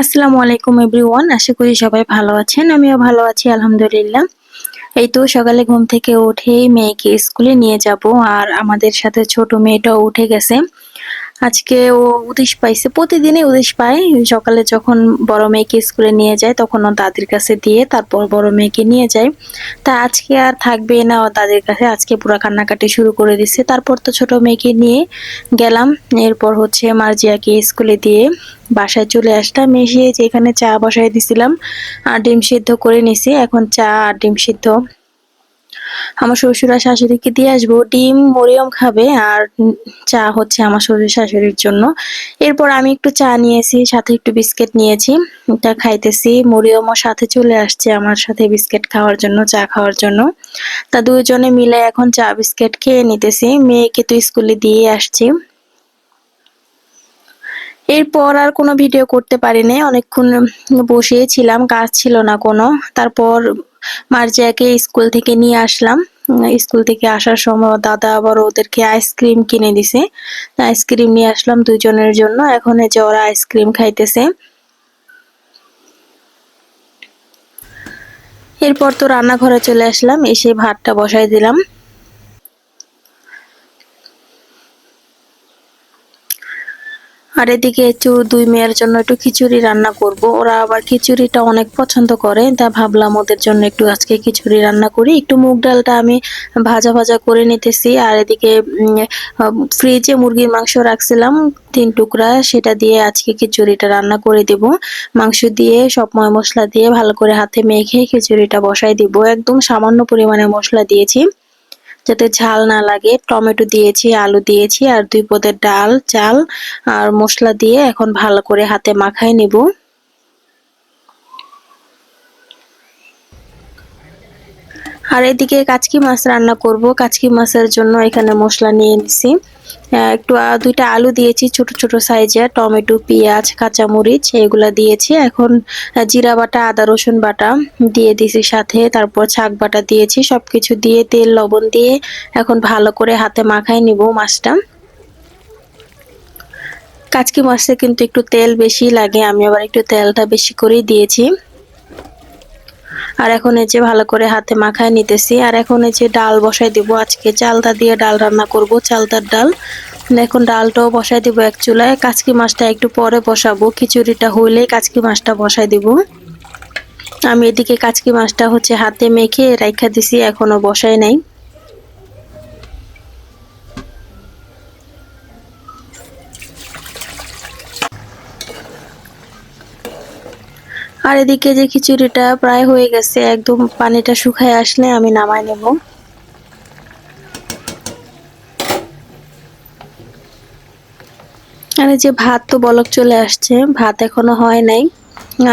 আসসালামু আলাইকুম এভরিওয়ান, আশা করি সবাই ভালো আছেন, আমিও ভালো আছি, আলহামদুলিল্লাহ। এই তো সকালে ঘুম থেকে উঠেই মেয়েকে স্কুলে নিয়ে যাব, আর আমাদের সাথে ছোট মেয়েটাও উঠে গেছে। আজকে ও উদিস পাইছে, প্রতিদিনই উদিস পায়। সকালে যখন বড় মেয়েকে স্কুলে নিয়ে যায়, তখন ও দাদির কাছে দিয়ে তারপর বড় মেয়েকে নিয়ে যায়। তা আজকে আর থাকবে না ও দাদির কাছে, আজকে পুরো কান্নাকাটি শুরু করে দিছে। তারপর তো ছোট মেয়েকে নিয়ে গেলাম। এরপর হচ্ছে মার্জিয়াকে স্কুলে দিয়ে বাসায় চলে আসলাম। এসে যেখানে চা বসায় দিছিলাম, আর ডিম সিদ্ধ করে নিছি। এখন চা আর ডিম সিদ্ধ আমার শ্বশুর আর শাশুড়িকে দিয়ে আসব, ডিম, মরিয়ম খাবে আর চা হচ্ছে আমার শ্বশুর শাশুড়ির জন্য। এরপর আমি একটু চা নিয়েছি, সাথে একটু বিস্কিট নিয়েছি, এটা খাইতেছি। মরিয়মও সাথে চলে আসছে আমার সাথে বিস্কিট খাওয়ার জন্য, চা খাওয়ার জন্য। তা দুজনে মিলে এখন চা, বিস্কিট খেয়ে নিতেছি। মেয়েকে তো স্কুলে দিয়ে আসছি। এরপর আর কোনো ভিডিও করতে পারিনি। অনেকক্ষণ বসেছিলাম, কাজ ছিল না কোনো। তারপর মার্জিয়াকে স্কুল থেকে নিয়ে আসলাম। স্কুল থেকে আসার সময় দাদা আবার ওদেরকে আইসক্রিম কিনে দিছে। আইসক্রিম নিয়ে আসলাম দুজনের জন্য। এখন যে ওরা আইসক্রিম খাইতেছে। এরপর তো রান্নাঘরে চলে আসলাম। এসে ভাতটা বসাই দিলাম। আর এদিকে একটু দুই মেয়ের জন্য একটু খিচুড়ি রান্না করব। ওরা আবার খিচুড়িটা অনেক পছন্দ করে, তা ভাবলাম ওদের জন্য একটু আজকে খিচুড়ি রান্না করি। একটু মুগ ডালটা আমি ভাজা ভাজা করে নিতেছি, আর এদিকে ফ্রিজে মুরগির মাংস রাখছিলাম, তিন টুকরা, সেটা দিয়ে আজকে খিচুড়িটা রান্না করে দেব। মাংস দিয়ে সব ময় মশলা দিয়ে ভালো করে হাতে মেখে খিচুড়িটা বসাই দিব। একদম সামান্য পরিমাণে মশলা দিয়েছি। যাতে ঝাল না লাগে, টমেটো দিয়েছি, আলু দিয়েছি, আর দুই পদের ডাল, চাল আর মশলা দিয়ে এখন ভালো করে হাতে মাখায় নিব। আর এদিকে কাচকি মাছ রান্না করব। কাচকি মাছের জন্য এখানে মশলা নিয়ে নিছি। একটু দুইটা আলু দিয়েছি, ছোট ছোট সাইজের টমেটো, পেঁয়াজ, কাঁচামরিচ, এগুলো দিয়েছি। এখন জিরা বাটা, আদা, রসুন বাটা দিয়ে দিয়েছি সাথে, তারপর ছাক বাটা দিয়েছি সব কিছু দিয়ে তেল, লবণ দিয়ে এখন ভালো করে হাতে মাখাই নিব মাছটা। কাচকি মাছে কিন্তু একটু তেল বেশি লাগে, আমি আবার একটু তেলটা বেশি করেই দিয়েছি। আর এখন এই যে ভালো করে হাতে মাখায় নিতেছি। আর এখন এই যে ডাল বসাই দিব। আজকে চালতা দিয়ে ডাল রান্না করব চালতার ডাল। এখন ডালটাও বসাই দিব এক চুলায়। কাচকি মাছটা একটু পরে বসাবো। খিচুড়িটা হইলে কাচকি মাছটা বসাই দিব। আমি এদিকে কাচকি মাছটা হচ্ছে হাতে মেখে রাইখা দিছি এখনও বসাই নাই। আর এদিকে যে খিচুড়িটা প্রায় হয়ে গেছে, একদম পানিটা শুকায় আসলে আমি নামাই নেব। আর যে ভাত তো বলক চলে আসছে, ভাত এখনও হয় নাই।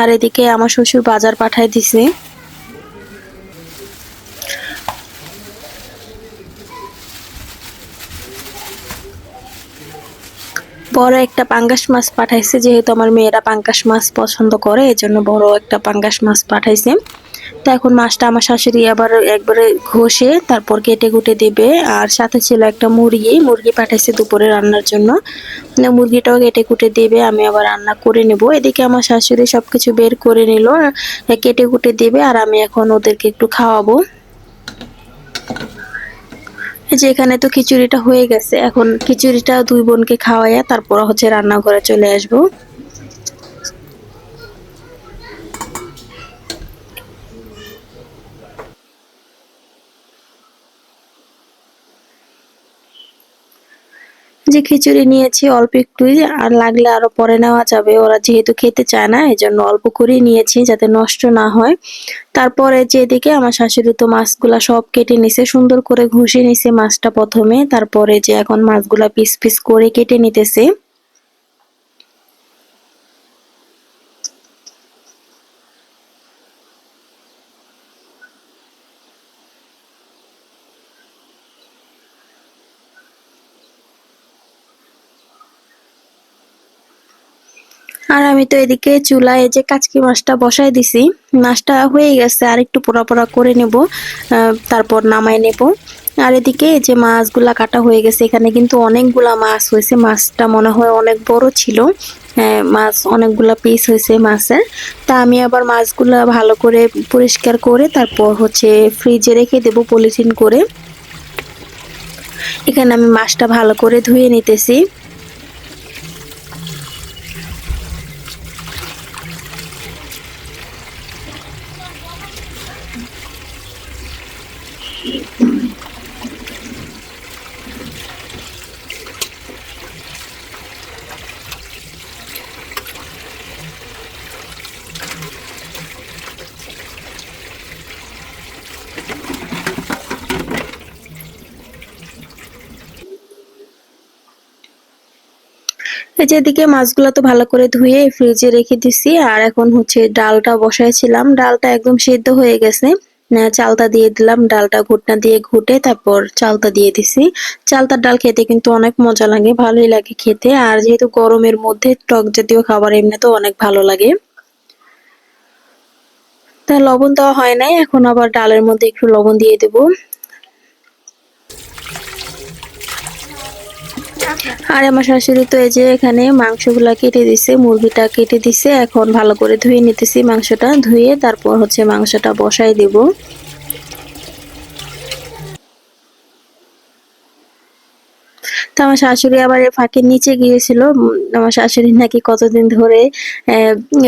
আর এদিকে আমার শ্বশুর বাজার পাঠায় দিছে। বড় একটা পাঙ্গাস মাছ পাঠাইছে, যেহেতু আমার মেয়েরা পাঙ্গাস মাছ পছন্দ করে এই জন্য বড় একটা পাঙ্গাস মাছ পাঠাইছে। তো এখন মাছটা আমার শাশুড়ি আবার একবারে ঘষে তারপর কেটে কুটে দেবে। আর সাথে ছিল একটা মুরগি মুরগি পাঠাইছে দুপুরে রান্নার জন্য। মানে মুরগিটাও কেটে কুটে দেবে, আমি আবার রান্না করে নেব। এদিকে আমার শাশুড়ি সবকিছু বের করে নিল, কেটে কুটে দেবে, আর আমি এখন ওদেরকে একটু খাওয়াবো। যে এখানে তো খিচুড়িটা হয়ে গেছে। এখন খিচুড়িটা দুই বোনকে খাওয়াইয়া তারপর হচ্ছে রান্নাঘরে চলে আসব। যে খিচুড়ি নিয়েছি, অল্প একটুই আর লাগলে আরও পরে নেওয়া যাবে। ওরা যেহেতু খেতে চায় না এই জন্য অল্প করেই নিয়েছি যাতে নষ্ট না হয়। তারপরে যেদিকে আমার শাশুড়ি তো মাছগুলা সব কেটে নিছে, সুন্দর করে ঘুষে নিছে মাছটা প্রথমে। তারপরে যে এখন মাছগুলা পিস পিস করে কেটে নিতেছে। আর আমি তো এদিকে চুলায় যে কাচকি মাছটা বসাই দিছি মাছটা হয়ে গেছে আর একটু পোড়া পোড়া করে নেব তারপর নামাই নেব। আর এদিকে যে মাছগুলা কাটা হয়ে গেছে এখানে কিন্তু অনেকগুলা মাছ হয়েছে মাছটা মনে হয় অনেক বড় ছিল হ্যাঁ, মাছ অনেকগুলা পিস হয়েছে মাছের তা আমি আবার মাছগুলা ভালো করে পরিষ্কার করে তারপর হচ্ছে ফ্রিজে রেখে দেব পলিথিন করে। এখানে আমি মাছটা ভালো করে ধুয়ে নিতেছি। এই যে এদিকে মাছগুলো তো ভালো করে ধুয়ে ফ্রিজে রেখে দিছি। আর এখন হচ্ছে ডালটা বসাইছিলাম। ডালটা একদম সিদ্ধ হয়ে গেছে। চালটা দিয়ে দিলাম। ডালটা ঘুটনা দিয়ে ঘুটে তারপর চালটা দিয়ে দিছি। চালতার ডাল খেতে কিন্তু অনেক মজা লাগে, ভালোই লাগে খেতে। আর যেহেতু গরমের মধ্যে টক জাতীয় খাবার এমনিতেও অনেক ভালো লাগে। তা লবণ দেওয়া হয় নাই। এখন আবার ডালের মধ্যে একটু লবণ দিয়ে দেবো। আর আমার শাশুড়ি তো এই যে এখানে মাংসগুলা কেটে দিছে, মুরগিটা কেটে দিছে। এখন ভালো করে ধুয়ে নিতেছি মাংসটা, ধুয়ে তারপর হচ্ছে মাংসটা বসাই দিব তো আমার শাশুড়ি আবার ফাঁকের নিচে গিয়েছিল। আমার শাশুড়ি নাকি কতদিন ধরে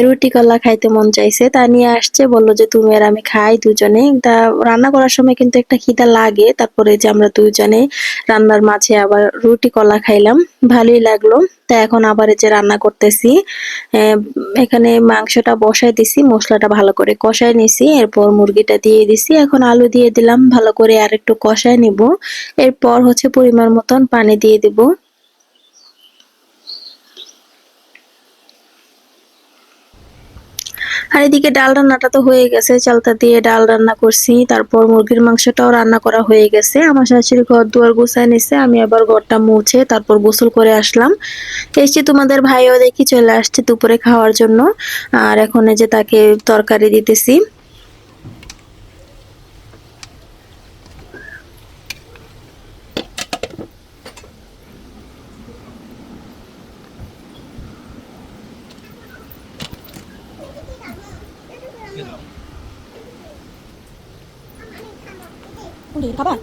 রুটি কলা খাইতে মন চাইছে। তা নিয়ে আসছে, বলল যে, তুমি আর আমি খাই দুজনে। তা রান্না করার সময় কিন্তু একটা খিদা লাগে। তারপরে যে, আমরা দুজনে রান্নার মাঝে আবার রুটি কলা খাইলাম। ভালোই লাগল। এখন আবার যে রান্না করতেছি এখানে মাংসটা বসায় দিছি, মশলাটা ভালো করে কষায় নিছি, এরপর মুরগিটা দিয়ে দিছি, এখন আলু দিয়ে দিলাম, ভালো করে আর একটু কষাই নিব, এরপর হচ্ছে পরিমাণ মতন পানি দিয়ে দিব। আর এদিকে ডাল রান্নাটা তো হয়ে গেছে চালতা দিয়ে ডাল রান্না করছি। তারপর মুরগির মাংসটাও রান্না করা হয়ে গেছে। আমার শাশুড়ি ঘর দুয়ার গুছায় নিছে, আমি আবার ঘরটা মুছে তারপর গোসল করে আসলাম। এসছি তোমাদের ভাইও দেখি চলে আসছে দুপুরে খাওয়ার জন্য। আর এখন যে তাকে তরকারি দিতেছি। খাবার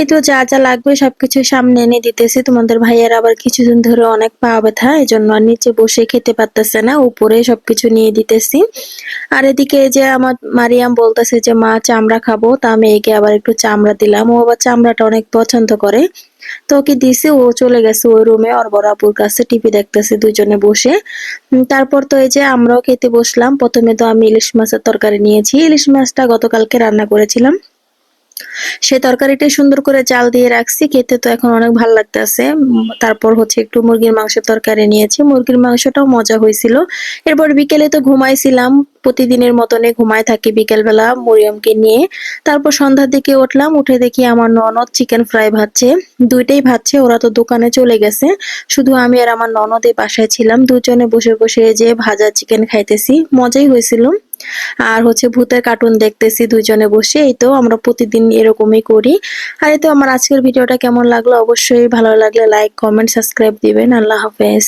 এই তো যা যা লাগবে সবকিছু সামনে এনে দিতেছি। তোমাদের ভাইয়ের আবার কিছুদিন ধরে অনেক পা ব্যথা এই জন্য আর নিচে বসে খেতে পারতেছে না, উপরে সবকিছু নিয়ে দিতেছি। আর এদিকে যে আমার মারিয়াম বলতেছে যে, মা, চামড়া খাব। তা মেয়েকে আবার একটু চামড়া দিলাম। ও আবার চামড়াটা অনেক পছন্দ করে। তো ওকে দিছে, ও চলে গেছে ওই রুমে ওর বড় আপুর কাছে টিভি দেখতেছে দুজনে বসে। তারপর তো এই যে আমরাও খেতে বসলাম। প্রথমে তো আমি ইলিশ মাছের তরকারি নিয়েছি। ইলিশ মাছটা গতকালকে রান্না করেছিলাম। সে তরকারিটা সুন্দর করে চাল দিয়ে রাখছি, খেতে তো এখন অনেক ভালো লাগতেছে। তারপর হচ্ছে একটু মুরগির মাংসের তরকারি নিয়েছি। মুরগির মাংসটাও মজা হয়েছিল। এরপর বিকেলে তো ঘুমাইছিলাম, প্রতিদিনের মতনে ঘুমায় থাকি বিকেলবেলা মরিয়মকে নিয়ে। তারপর সন্ধ্যার দিকে উঠলাম, উঠে দেখি আমার ননদ চিকেন ফ্রাই ভাজছে। দুইটাই ভাজছে, ওরা তো দোকানে চলে গেছে। শুধু আমি আর আমার ননদের বাসায় ছিলাম, দুজনে বসে বসে যে ভাজা চিকেন খাইতেছি, মজাই হয়েছিল। আর হচ্ছে ভূতের কার্টুন দেখতেছি দুইজনে বসে, এই তো আমরা প্রতিদিন এরকমই করি। আর এই তো আমার আজকের ভিডিওটা কেমন লাগল? অবশ্যই ভালো লাগলে লাইক কমেন্ট সাবস্ক্রাইব দিবেন। আল্লাহ হাফেজ।